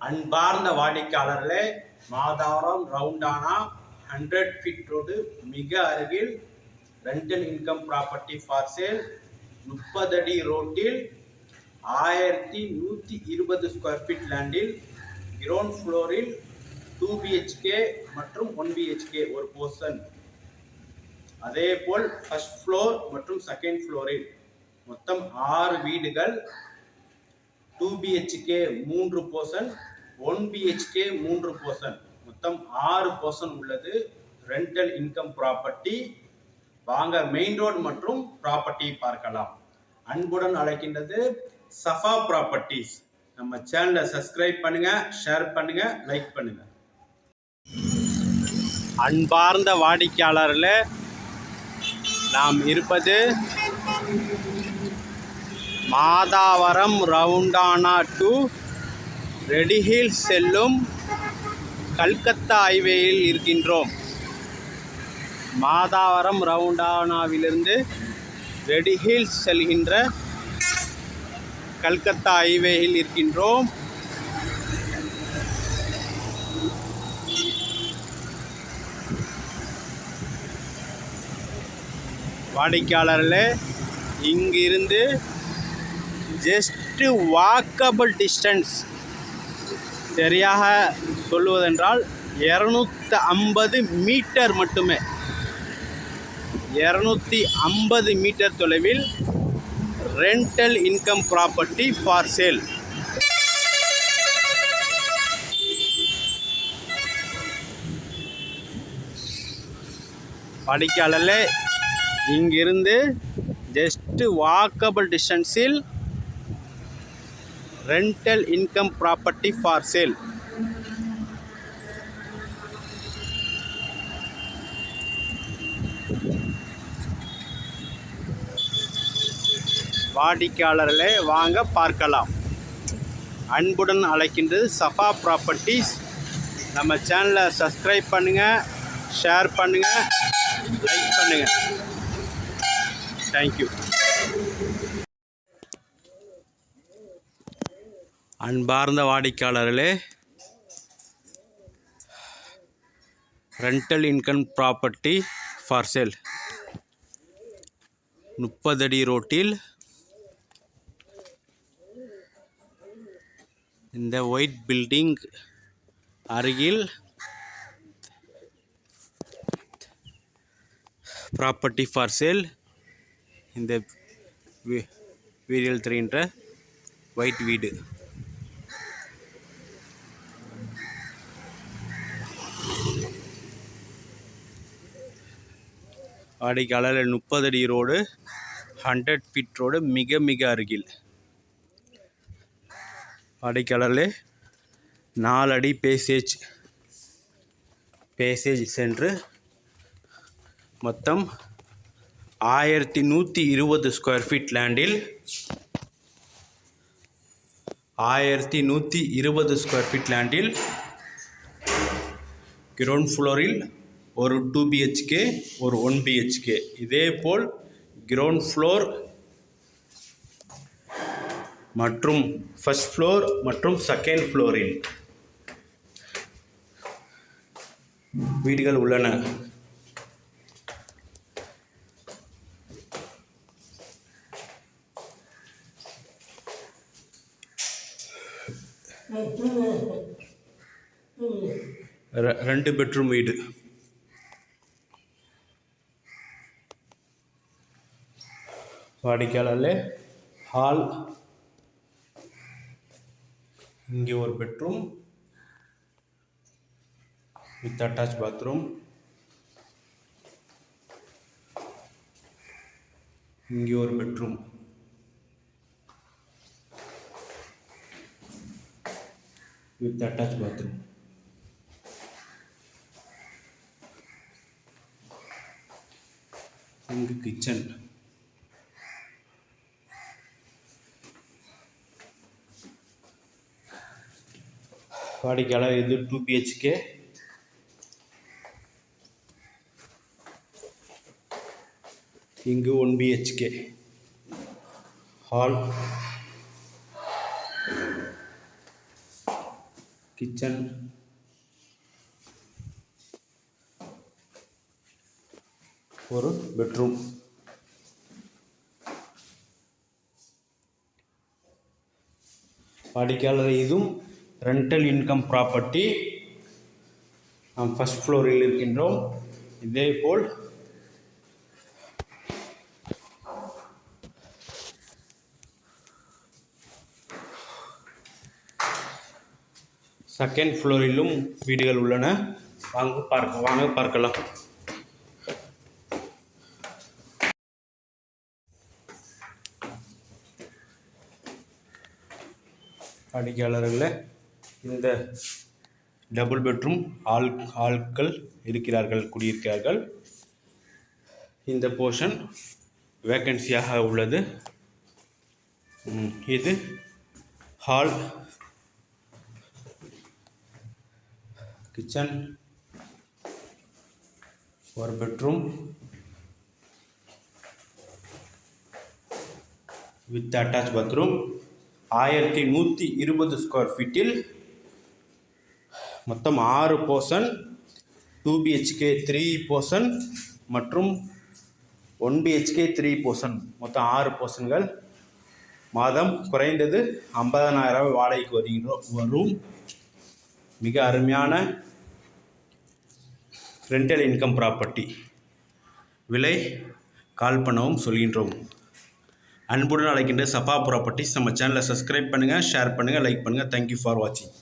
அன்பார்ந்த வாடிக்கையாளர்களே Madhavaram roundana hundred feet road மிக அருகில் rental income property for sale முப்பது அடி ரோட்டில் ஆயிரத்தி நூற்றி இருபது ஸ்கொயர் ஃபீட் லேண்டில் கிரவுண்ட் ஃப்ளோரில் டூ பிஹெச்கே மற்றும் ஒன் பிஹெச்கே ஒரு போர்ஷன் அதே போல் ஃபர்ஸ்ட் ஃப்ளோர் மற்றும் செகண்ட் ஃப்ளோரில் மொத்தம் ஆறு வீடுகள் டூ பிஹெச்கே மூன்று போர்ஷன் ஒன் பிஹெச்கே மூன்று போர்ஷன் மொத்தம் ஆறு போர்ஷன் உள்ளது. ரெண்டல் இன்கம் ப்ராப்பர்ட்டி வாங்க மெயின் ரோடு மற்றும் ப்ராப்பர்ட்டி பார்க்கலாம். அன்புடன் அழைக்கின்றது சஃபா ப்ராப்பர்ட்டிஸ் நம்ம சேனலை சப்ஸ்கிரைப் பண்ணுங்க ஷேர் பண்ணுங்க லைக் பண்ணுங்க. அன்பார்ந்த வாடிக்கையாளர்களே நாம் இருப்பது மாதாவரம் ரவுண்டானா டு ரெடிஹில் செல்லும் கல்கத்தா ஹைவேயில் இருக்கின்றோம். மாதாவரம் ரவுண்டானாவிலிருந்து ரெடிஹில் செல்கின்ற கல்கத்தா ஹைவேயில் இருக்கின்றோம். வாடிக்கையாளர்களே இங்கிருந்து ஜஸ்ட்டு வாக்கபிள் டிஸ்டன்ஸ் சரியாக சொல்லுவதென்றால் இரநூத்தி ஐம்பது மீட்டர் மட்டுமே. இரநூத்தி ஐம்பது மீட்டர் தொலைவில் rental income property for sale வாடிக்கையாளர்களே இங்கிருந்து ஜஸ்ட்டு வாக்கபிள் டிஸ்டன்ஸில் rental income property for sale வாடிக்கையாளர்களே வாங்க பார்க்கலாம். அன்புடன் அழைக்கின்றது சஃபா ப்ராப்பர்ட்டிஸ் நம்ம சேனலை சப்ஸ்கிரைப் பண்ணுங்கள் ஷேர் பண்ணுங்கள் லைக் பண்ணுங்கள் தேங்க்யூ அன்பார்ந்த வாடிக்கையாளர்களே rental income property for sale முப்பதடி ரோட்டில் இந்த ஒயிட் பில்டிங் அருகில் ப்ராப்பர்ட்டி ஃபார் சேல் இந்த வீரியல் தெரிகின்ற ஒயிட் வீடு. வாடிக்கையாளர் முப்பது அடி ரோடு ஹண்ட்ரட் ஃபீட் ரோடு மிக மிக அருகில். வாடிக்கையாளர்களே நாலு அடி பேசேஜ் பேசேஜ் சென்று மொத்தம் ஆயிரத்தி நூற்றி இருபது ஸ்கொயர் ஃபீட் லேண்டில் ஆயிரத்தி நூற்றி இருபது ஸ்கொயர் ஃபீட் லேண்டில் கிரவுண்ட் ஃப்ளோரில் ஒரு டூ பிஹெச்கே ஒரு ஒன் பிஹெச்கே இதே போல் கிரவுண்ட் ஃப்ளோர் மற்றும் ஃபஸ்ட் ஃப்ளோர் மற்றும் செகண்ட் ஃப்ளோரில் வீடுகள் உள்ளன. ரெண்டு பெட்ரூம் வீடு. வாடிக்கையாளர்ல ஹால் இங்கே ஒரு பெட்ரூம் வித் அட்டாச் பாத்ரூம் இங்கே ஒரு பெட்ரூம் வித் அட்டாச் பாத்ரூம் இங்கு கிச்சன் வாடிக்கையாளர் இது டூ பிஹெச்கே இங்கு ஒன் பிஹெச்கே ஹால் கிச்சன் ஒரு பெட்ரூம் வாடிக்கையாளர் இதுவும் ரெண்டல் இன்கம் ப்ராப்பர்ட்டி நாம் ஃபஸ்ட் ஃப்ளோரில் இருக்கின்றோம். இதே போல் செகண்ட் ஃப்ளோரிலும் வீடுகள் உள்ளன. வாங்க பார்க்க வாங்க பார்க்கலாம். வாடிக்கையாளர்களை இந்த டபுள் பெட்ரூம் ஆள் ஆட்கள் இருக்கிறார்கள் குடியிருக்கிறார்கள். இந்த போர்ஷன் வேக்கன்சியாக உள்ளது. இது ஹால் கிச்சன் ஒரு பெட்ரூம் வித் அட்டாச் பாத்ரூம் ஆயிரத்தி நூற்றி இருபது ஸ்கொயர் ஃபீட்டில் மொத்தம் ஆறு portion two BHK three portion மற்றும் ஒன் பிஹெச்கே த்ரீ போர்ஷன் மொத்தம் ஆறு போர்ஷன்கள் மாதம் குறைந்தது ஐம்பதனாயிரம் வாடகைக்கு வருகிறோம் வரும். மிக அருமையான ரெண்டல் இன்கம் ப்ராப்பர்ட்டி விலை கால் பண்ணவும் சொல்கின்றோம். அன்புடன் அழைக்கின்ற சபா ப்ராப்பர்ட்டிஸ் நம்ம சேனலை சப்ஸ்கிரைப் பண்ணுங்கள் ஷேர் பண்ணுங்கள் லைக் பண்ணுங்கள் தேங்க்யூ ஃபார் வாட்சிங்